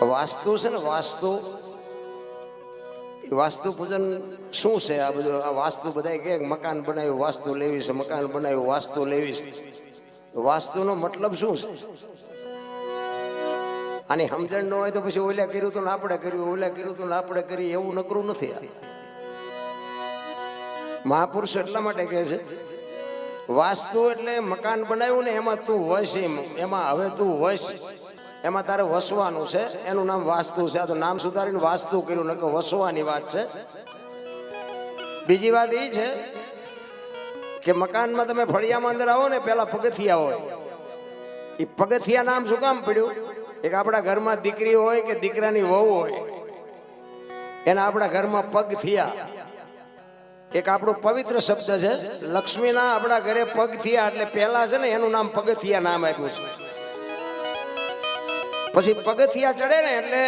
વાસ્તુ છે ને, વાસ્તુ. વાસ્તુ પૂજન શું છે આ બધું? આ વાસ્તુ બધા કે મકાન બનાવ્યું, વાસ્તુ લેવી છે, મકાન બનાવ્યું, વાસ્તુ લેવી છે. વાસ્તુનો મતલબ શું છે? આની સમજણ ન હોય તો પછી ઓલા કર્યું તો આપણે કર્યું, ઓલા કર્યું તો આપણે કરી એવું નકરું નથી આ. મહાપુરુષ એટલા માટે કહે છે, વાસ્તુ એટલે મકાન બનાવ્યું ને, એમાં તું વસ એમ હવે તું વસ. એમાં તારે વસવાનું છે. એનું નામ વાસ્તુ છે. આ તો નામ સુધારીને વાસ્તુ કર્યું, નકર વસવાની વાત છે. બીજી વાત એ છે કે મકાનમાં તમે ફળિયામાં અંદર આવો ને પેલા પગથિયા હોય. એ પગથિયા નામ શું કામ પડ્યું? એક આપણા ઘરમાં દીકરી હોય કે દીકરાની વહુ હોય. એના આપણા ઘરમાં પગ થયા. એક આપણો પવિત્ર શબ્દ છે. લક્ષ્મીના આપણા ઘરે પગ થયા એટલે પહેલા છે ને એનું નામ પગથિયા નામ આપ્યું છે. પછી પગથિયા ચડે ને એટલે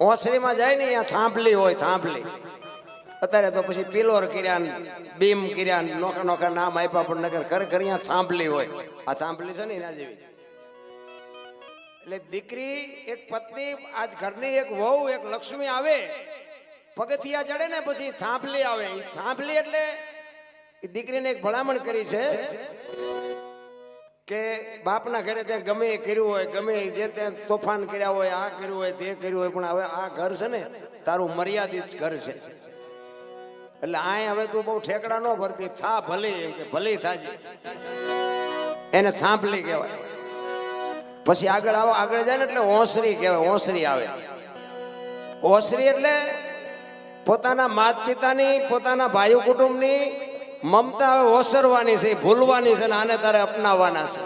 ઓસરીમાં જાય ને અહીંયા થાંભલી હોય, થાંભલી. અત્યારે તો પછી પિલોર કર્યા બીમ કર્યા નોખા નોખા નામ આપ્યા પણ નગર ખરેખર અહીંયા થાંભલી હોય. આ થાંભલી છે ને એના જેવી. એટલે દીકરી, એક પત્ની, આજ ઘરની એક વહુ, એક લક્ષ્મી આવે, પગથિયા ચડે ને પછી થાંભલી આવે. થાંભલી એટલે એ દીકરીને એક ભલામણ કરી છે કે બાપના ઘરે ત્યાં ગમે એ કર્યું હોય, ગમે જે ત્યાં તોફાન કર્યા હોય, આ કર્યું હોય, તે કર્યું હોય, પણ હવે આ ઘર છે ને, તારું મર્યાદિત ઘર છે. એટલે આય હવે તું બહુ ઠેકડા ન ભરતી, થા ભલે કે, ભલે થાજી. એને થાંભલી કહેવાય. પછી આગળ આવો, આગળ જાય ને એટલે ઓસરી કહેવાય, ઓસરી આવે. ઓસરી એટલે પોતાના માત પિતાની પોતાના ભાઈ કુટુંબની મમતા ઓસરવાની છે, ભૂલવાની છે ને આને તારે અપનાવવાના છે.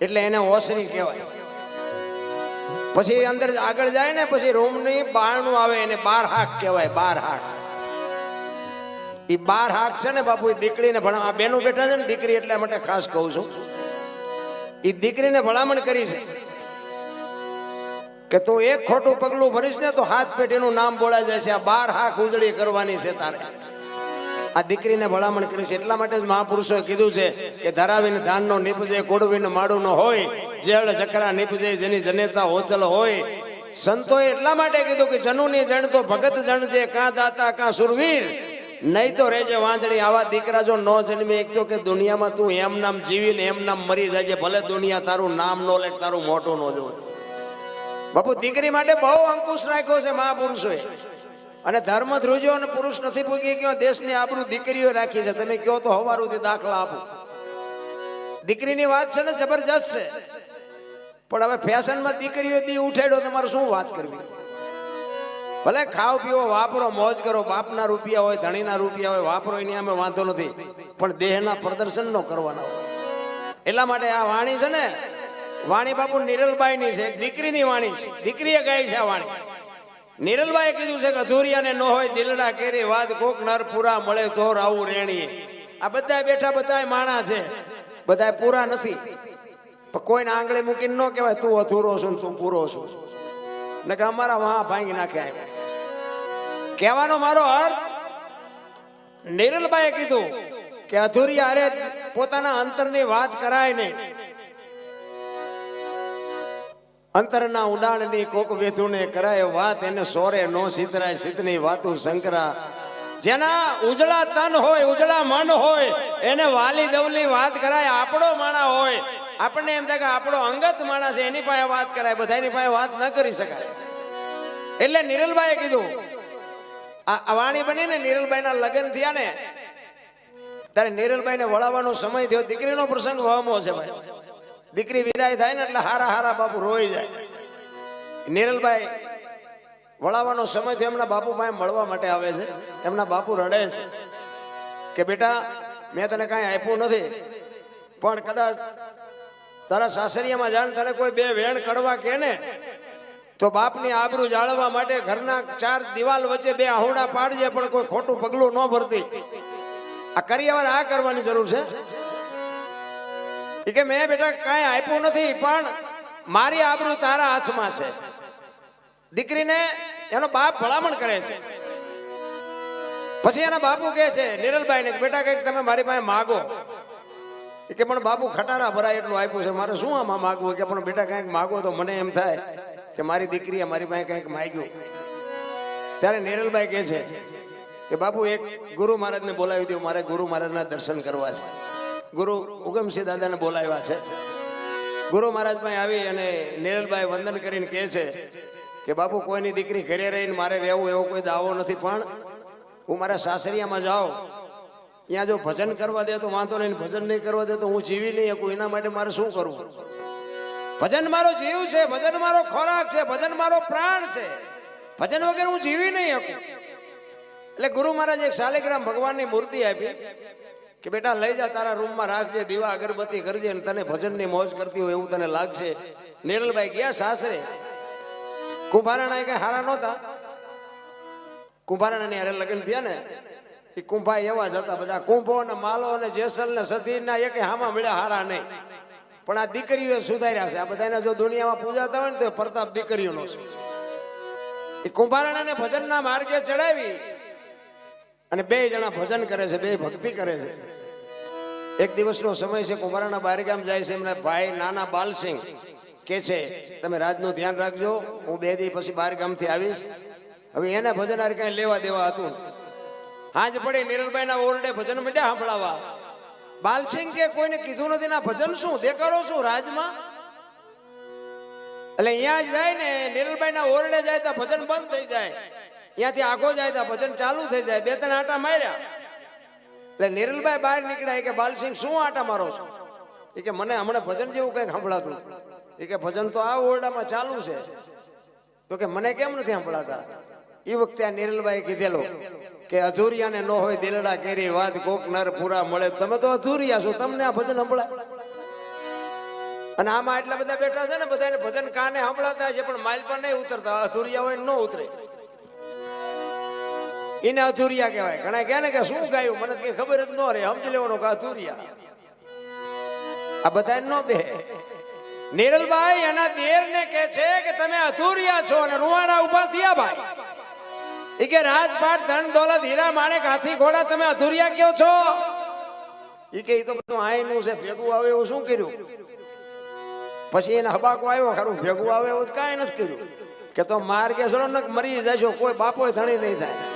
એટલે એને ઓસરી કહેવાય. પછી અંદર આગળ જાય ને, પછી રૂમની બારણું આવે એને બાર હાક કહેવાય બાર હાક એ બાર હાક છે ને બાપુ દીકરીને ભણા આ બેનું બેઠા છે ને, દીકરી એટલા માટે ખાસ કહું છું. એ દીકરીને ભલામણ કરી છે કે તું એક ખોટું પગલું ભરીશ ને, તો હાથ પેટીનું નામ બોલાઈ છે આ બાર હાક ઉજળી કરવાની છે તારે. આ દીકરીને ભલામણ કરી છે. એટલા માટે જ મહાપુરુષોએ કીધું છે કે ધરાવીને ધાનનો નીપજે કોડવીને માડું હોય, જેળ, જકરા નીપજે જેની જનેતા હોચલ હોય, સંતોએ એટલા માટે કીધું કે જનુની જણ તો ભગત જણ છે કાં દાતા, કાં સુરવીર. નહીં તો રેજે વાંચણી આવા દીકરા જો ન જન્મે, એક તો કે દુનિયામાં તું એમ નામ જીવીને એમ નામ મરી જાય ભલે દુનિયા તારું નામ નો લે, તારું મોટું નો જોવે. બાપુ, દીકરી માટે બહુ અંકુશ રાખ્યો છે મહાપુરુષોએ. અને ધર્મ ધ્રુજો અને પુરુષ નથી પૂગી ગયો, દેશની આબરૂ દીકરીઓ રાખી છે. તમે કહો તો હવારુથી દાખલા આપો. દીકરીની વાત છે ને, જબરજસ્ત છે. પણ હવે ફેશનમાં દીકરીઓ દી ઉઠાડ્યો, તમારે શું વાત કરવી? ભલે ખાવ પીવો, વાપરો, મોજ કરો, બાપના રૂપિયા હોય, ધણીના રૂપિયા હોય, વાપરો, એની અમે વાંધો નથી. પણ દેહના પ્રદર્શન નો કરવાના હોય. એટલા માટે આ વાણી છે ને, વાણી બાપુ નિરલબાઈની છે દીકરીની વાણી છે. દીકરીએ ગાય છે આ વાણી. નિરલબાઈએ કીધું છે કે અધૂરિયાને ન હોય દિલડા કેરી વાત કોક નર પૂરા મળે તો આવું રેણી આ બધા બેઠા બધા માણા છે. બધા પૂરા નથી. પણ કોઈને આંગળી મૂકીને ન કહેવાય, તું અધૂરો છું તું પૂરો છું. ને કે અમારા વાહ ભાંગી નાખ્યા કહેવાનો મારો અર્થ, નિરલભાઈએ કીધું કે અધૂરિયા અરે પોતાના અંતરની વાત કરાય નહીં. અંતરના ઉડાણની કોક વેધુને કરાય વાત, એને સોરે નો સિતરાય, સિતની વાતું શંકરા જેના ઉજળા તન હોય, ઉજળા મન હોય, એને વાલી દવલી વાત કરાય, આપણો માણા હોય. આપણને એમ થાય કે આપણો અંગત માણસ એની પાસે વાત કરાય, બધાની પાસે વાત ન કરી શકાય. એટલે નિરલભાઈએ કીધું, આ વાણી બની ને નિરલભાઈના લગ્ન થયા ને ત્યારે નિરલભાઈને વળાવવાનો સમય થયો, દીકરીનો પ્રસંગ વહમો છે ભાઈ. દીકરી વિદાય થાય ને એટલે હારા હારા બાપુ રોઈ જાય. નિરલભાઈ, વળાવવાનો સમય થયો એમના બાપુ પાસે મળવા માટે આવે છે. એમના બાપુ રડે છે કે બેટા, મેં તને કાંઈ આપ્યું નથી. પણ કદાચ તારા સાસરિયામાં જાણ તને કોઈ બે વેણ કડવા કે ને, તો બાપની આબરૂ જાળવવા માટે ઘરના ચાર દિવાલ વચ્ચે બે આહોડા પાડજે પણ કોઈ ખોટું પગલું ન ભરતી. આ કરી આ કરવાની જરૂર છે? કે મેં બેટા કાંઈ આપ્યું નથી, પણ મારી આબરૂ તારા હાથમાં છે. દીકરીને એનો બાપ ભલામણ કરે છે. પછી એના બાપુ કહે છે નિરલભાઈ ને બેટા કંઈક તમે મારી પાસે માગો. કે, પણ બાપુ ખટારા ભરાય એટલું આપ્યું છે, મારે શું આમાં માગવું? કે, પણ બેટા કંઈક માગો તો મને એમ થાય કે મારી દીકરીએ મારી પાસે કંઈક માગ્યું. ત્યારે નિરલભાઈ કહે છે કે, બાપુ, એક ગુરુ મહારાજને બોલાવી દઉં મારે ગુરુ મહારાજના દર્શન કરવા છે. ગુરુ ઉગમસિંહ દાદાને બોલાવ્યા છે. ગુરુ મહારાજ પાસે આવી અને નિરલભાઈ વંદન કરીને કહે છે કે, બાપુ, કોઈની દીકરી ઘરે રહીને મારે રહેવું એવો કોઈ દાવો નથી, પણ હું મારા સાસરિયામાં જાઉં. ત્યાં જો ભજન કરવા દે તો વાંધો નહીં, ભજન નહીં કરવા દે તો હું જીવી નહીં શકું. એના માટે મારે શું કરવું? ભજન મારો જીવ છે, ભજન મારો ખોરાક છે, ભજન મારો પ્રાણ છે. ભજન વગર હું જીવી નહીં શકું. એટલે ગુરુ મહારાજ એક શાલિગ્રામ ભગવાનની મૂર્તિ આપી. કે બેટા, લઈ જા, તારા રૂમમાં રાખજે દીવા, અગરબત્તી કરજે અને તને ભજનની મોજ કરતી હોય એવું તને લાગશે. નિરલભાઈ ગયા સાસરે. કુંભારાણા કઈ હારા નહોતા? કુંભારાણાની હારે લગ્ન થયા ને, એ કુંભા એવા જ હતા બધા, કુંભો ને માલો ને જેસલ ને સતીર ના એક હામાં મળ્યા હારા નહીં. પણ આ દીકરીઓ સુધાર્યા છે. આ બધાને જો દુનિયામાં પૂજાતા હોય ને તો પ્રતાપ દીકરીઓનો છે. એ કુંભારાણાને ભજનના માર્ગે ચડાવી અને બે જણા ભજન કરે છે, બે ભક્તિ કરે છે. એક દિવસનો સમય છે, કુંભારાના બારગામ જાય છે, એમના ભાઈ નાના બાલસિંહ કે છે, તમે રાજનું ધ્યાન રાખજો, હું બે દી પછી બાર ગામથી આવીશ. હવે એને ભજન હારે કઈ લેવા દેવા હતું. હાજ પડી, નિરલભાઈના ઓરડે ભજન મીડ્યા સાંભળાવા. બાલસિંહ કે, કોઈને કીધું નથી, ના, ભજન શું? દેખાડો શું, રાજમાં? એટલે અહીંયા જાય ને, નિરલભાઈના ઓરડે જાય તો ભજન બંધ થઈ જાય. ત્યાંથી આગો જાય તો ભજન ચાલુ થઈ જાય. બે ત્રણ આટા માર્યા. એટલે નિરલભાઈ બહાર નીકળ્યા. કે, બાલસિંહ, શું આટા મારો છો? એ કે, મને હમણાં ભજન જેવું કંઈક સંભળાતું. એ કે, ભજન તો આ ઓરડામાં ચાલુ છે. તો કે, મને કેમ નથી સંભળાતા? એ વખતે આ નિરલભાઈ કીધેલો કે, અધૂરિયાને ન હોય દિલડા કેરી વાત કોક નર પૂરા મળે. તમે તો અધૂરિયા છો. તમને આ ભજન સંભળાય. અને આમાં એટલા બધા બેઠા છે ને બધાને ભજન કાને સંભળાતા છે પણ માઇલ પર નહીં ઉતરતા. અધૂરિયા હોય ન ઉતરે. એને અધુરિયા કહેવાય. ઘણા કહે ને કે શું ગાયું? મને કઈ ખબર જ ન રહે. સમજી લેવાનું કે અધુરિયા. આ બધા ન બે. નિરલભાઈ એના દેર ને કે છે કે તમે અધુરિયા છો અને રૂવાડા ઊભા થયા ભાઈ. એ કે રાજપાટ, ધન, દોલત, હીરા, માણેક, હાથી, ઘોડા, તમે અધુરિયા કયો છો? એ કે એ તો બધું આઈનું છે. ભેગું આવે એવું શું કર્યું? પછી એને હબાકો આવ્યો, ખરું, ભેગું આવે એવું કાંઈ નથી કર્યું. કે તો માર કે ચલો ને મરી જશો કોઈ બાપો ધણી નહીં થાય.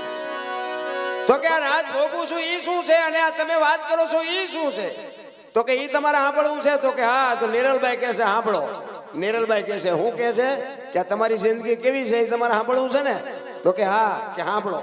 તો કે આ રાજ ભોગું છું, ઈ શું છે? અને આ તમે વાત કરો છો, ઈ શું છે? તો કે ઈ તમારે સાંભળવું છે? તો કે હા, તો નિરલભાઈ કહે છે, સાંભળો. નિરલભાઈ કહે છે, હું કહે છે કે તમારી જિંદગી કેવી છે? એ તમારે સાંભળવું છે ને? તો કે હા, કે સાંભળો.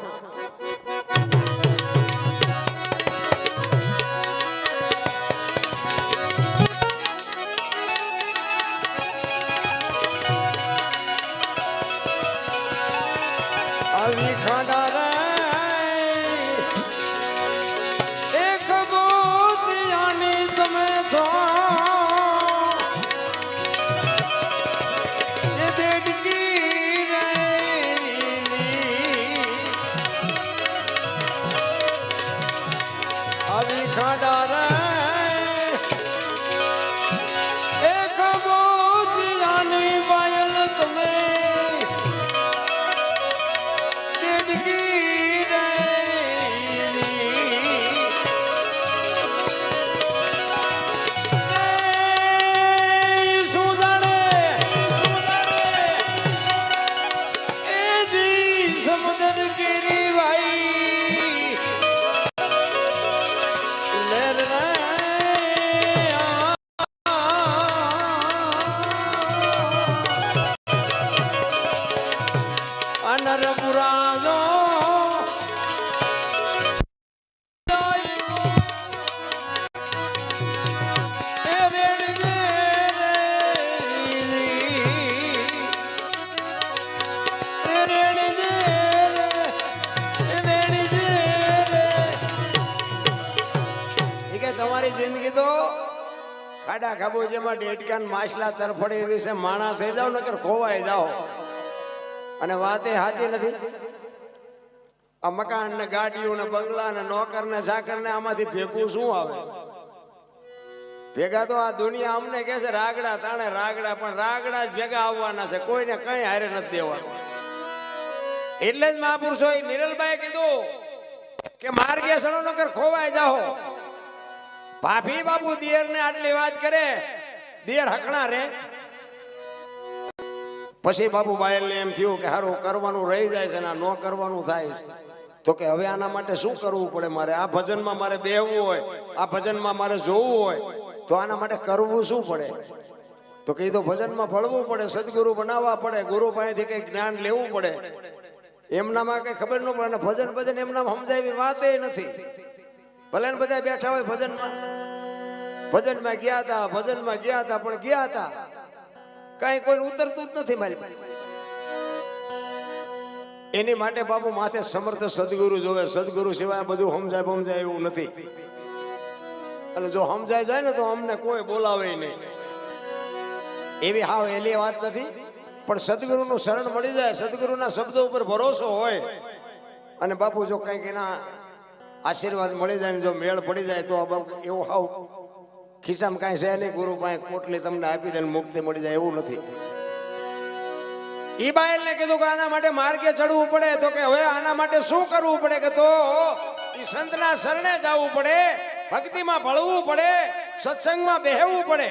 ખાબોચીમાં ડેટકાન માછલા તરફડે એ વિશે માણા થઈ જાઓ, નકર ખોવાઈ જાઓ. અને વાત સાચી નથી. આ મકાન ને ગાડીઓ ને બંગલા ને નોકર ને સાકર ને આમાંથી ભેગું શું આવે? ભેગા તો આ દુનિયા અમને કહે છે, રાગડા તાણે રાગડા, પણ રાગડા જ ભેગા આવવાના છે, કોઈને કઈ હારે નથી દેવાનું. એટલે જ મહાપુરુષો નિરલભાઈ કીધું કે માર્ગે સળો નગર ખોવાઈ જાઓ. ભાભી બાપુ દિયર ને આટલી વાત કરે, દિયર હકણા રે. પછી બાપુ બાયલને એમ થયું કે હારું, કરવાનું રહી જાય છે ને ન કરવાનું થાય છે. તો કે હવે આના માટે શું કરવું પડે? મારે આ ભજનમાં મારે બેહવું હોય, આ ભજનમાં મારે જોવું હોય, તો આના માટે કરવું શું પડે? તો કે તો ભજનમાં ભળવું પડે, સદગુરુ બનાવવા પડે, ગુરુ પાસેથી કંઈક જ્ઞાન લેવું પડે. એમનામાં કઈ ખબર ન પડે ભજન ભજન એમના સમજાય એવી વાતે નથી. ભલે બધા બેઠા હોય ભજનમાં. ભજનમાં ગયા હતા, ભજનમાં ગયા હતા, પણ ગયા હતા. કઈ કોઈ ઉતરતું જ નથી મારી એની માટે બાપુ માથે સમર્થ સદગુરુ જોવે, સદગુરુ સિવાય બધું સમજાય સમજાય એવું નથી. અને જો સમજાય જાય ને તો અમને કોઈ બોલાવે નહીં. એવી હાવ એલી વાત નથી, પણ સદગુરુનું શરણ મળી જાય, સદગુરુના શબ્દો ઉપર ભરોસો હોય. અને બાપુ જો કંઈક એના આશીર્વાદ મળી જાય ને જો મેળ પડી જાય તો આ બાપુ એવું હાવ ખિસ્સામાં કાંઈ છે નહીં, ગુરુ પાસે કોટલી તમને આપી દે મુક્તિ મળી જાય એવું નથી. ઈ બાયલને કીધું કે આના માટે માર્ગે ચડવું પડે. તો કે હવે આના માટે શું કરવું પડે કે તો? ઈ સંતના શરણે જવું પડે, ભક્તિમાં ભળવું પડે, સત્સંગમાં બેહવું પડે.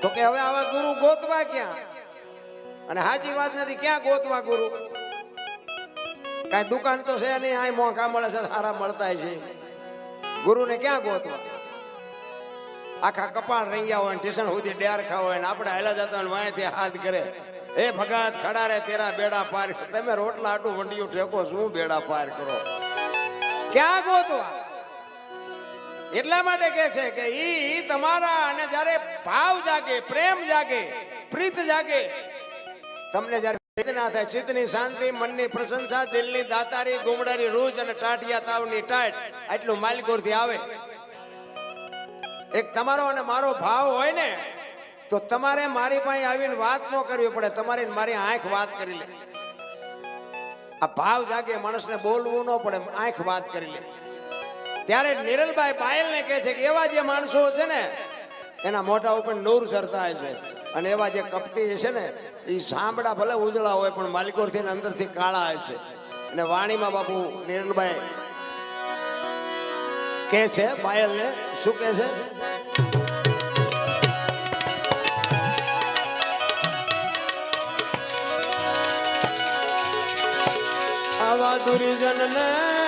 તો કે હવે આવા ગુરુ ગોતવા ક્યાં? અને સાચી વાત નથી, ક્યાં ગોતવા ગુરુ? કાંઈ દુકાન તો છે નહીં આ મોંઘા મળે છે સારા મળતા છે. ગુરુને ક્યાં ગોતવા? આખા કપાળ રંગ્યા હોય ને સુધી ડેર ખાવ હોય ને આપણે હેલા જતા હોય વાંયથી હાથ કરે એ ભગત ખડા રે તેરા બેડા પાર. તમે રોટલા આટું વંડિયું ઠેકો, શું બેડા પાર કરો? ક્યાં ગોતવા એટલા માટે કે છે કે ઈ તમારા અને જ્યારે ભાવ જાગે, પ્રેમ જાગે, પ્રીત જાગે, તમને જ્યારે વેદના થાય, ચિત્તની શાંતિ, મનની પ્રશંસા, દિલની દાતારી, ગુમડાની રૂજ અને ટાટિયા તાવની ટાટ, આટલું માલિકોરથી આવે. એક તમારો અને મારો ભાવ હોય ને, તો તમારે મારી પાસે આવીને વાત ન કરવી પડે. તમારી મારી આંખ વાત કરી લે. આ ભાવ જાગે માણસને બોલવું ન પડે, આંખ વાત કરી લે. ત્યારે નિરલભાઈ પાયલને કહે છે કે એવા જે માણસો છે ને, એના મોટા ઉપર નૂર ચરતા છે. અને એવા જે કપટી છે ને એ સાંભળા ભલે ઉજળા હોય, પણ માલિકોરથી અંદરથી કાળા છે. અને વાણીમાં બાપુ નિરલભાઈ કે છે પાયલને શું કે છે? આવા દુર્જનને એ